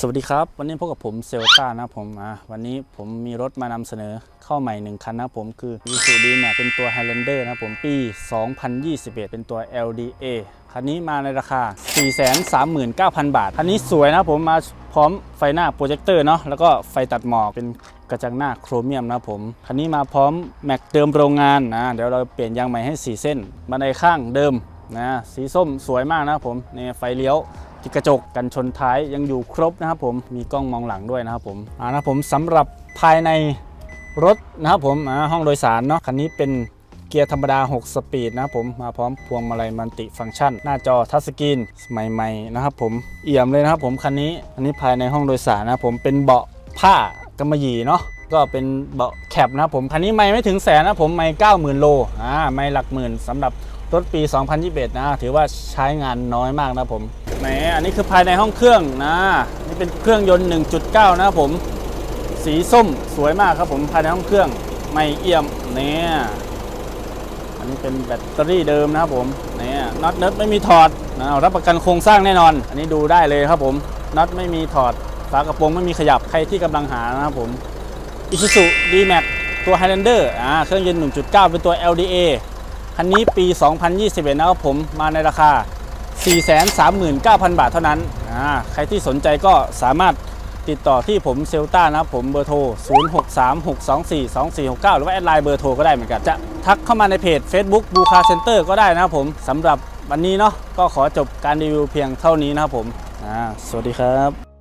สวัสดีครับ วันนี้พบกับผมเซลต้านะผมอะวันนี้ผมมีรถมานำเสนอเข้าใหม่ 1 คันนะผมคือ i s u d m a x เป็นตัว Highlander นะผมปี 2021 เป็นตัว LDA คันนี้มาในราคา 439,000 บาท คันนี้สวยนะผมมาพร้อมไฟหน้าโปรเจคเตอร์เนาะแล้วก็ไฟตัดหมอกเป็นกระจังหน้าโครเมียมนะผม คันนี้มาพร้อมแม็กเดิมโรงงานนะเดี๋ยวเราเปลี่ยนยางใหม่ให้ 4 เส้นบันไดข้างเดิมนะสีส้มสวยมากนะผมนี่ไฟเลี้ยว ที่กระจกกันชนท้ายยังอยู่ครบนะครับผมมีกล้องมองหลังด้วยนะครับผมอ่านะผมสำหรับภายในรถนะครับผมอ่าห้องโดยสารเนาะคันนี้เป็นเกียร์ธรรมดา 6 สปีดนะครับผมมาพร้อมพวงมาลัยมัลติฟังก์ชัน หน้าจอทัชสกรีนใหม่ๆนะครับผมเอี่ยมเลยนะครับผมคันนี้อันนี้ภายในห้องโดยสารนะครับผมเป็นเบาะผ้ากำมะหยี่เนาะก็เป็นเบาะแคปนะครับผมคันนี้ไม่ไม่ถึงแสนนะครับผมไม่เก้าหมื่นโลอ่าไม่หลักหมื่นสำหรับ รถปี 2021 นะ ถือว่าใช้งานน้อยมากนะผมแหมอันนี้คือภายในห้องเครื่องนะ นี่เป็นเครื่องยนต์ 1.9 นะครับผม สีส้มสวยมากครับผมภายในห้องเครื่องไม่เอี่ยมเนี่ยอันนี้เป็นแบตเตอรี่เดิมนะครับผมเนี่ยน็อตเนิร์ดไม่มีถอดนะรับประกันโครงสร้างแน่นอน อันนี้ดูได้เลยครับผมน็อตไม่มีถอดฝากระโปรงไม่มีขยับใครที่กำลังหานะครับผม Isuzu D-Max ตัว Highlander อ่าเครื่องยนต์ 1.9 เป็นตัว LDA คันนี้ปี 2021 นะครับผมมาในราคา 439,000 บาทเท่านั้นอ่าใครที่สนใจก็สามารถติดต่อที่ผมเซลต้านะครับผมเบอร์โทร 0636242469 หรือว่าแอดไลน์เบอร์โทรก็ได้เหมือนกัน จะทักเข้ามาในเพจ Facebook บูคาเซ็นเตอร์ก็ได้นะครับผมสำหรับวันนี้เนาะก็ขอจบการรีวิวเพียงเท่านี้นะครับผมอ่าสวัสดีครับ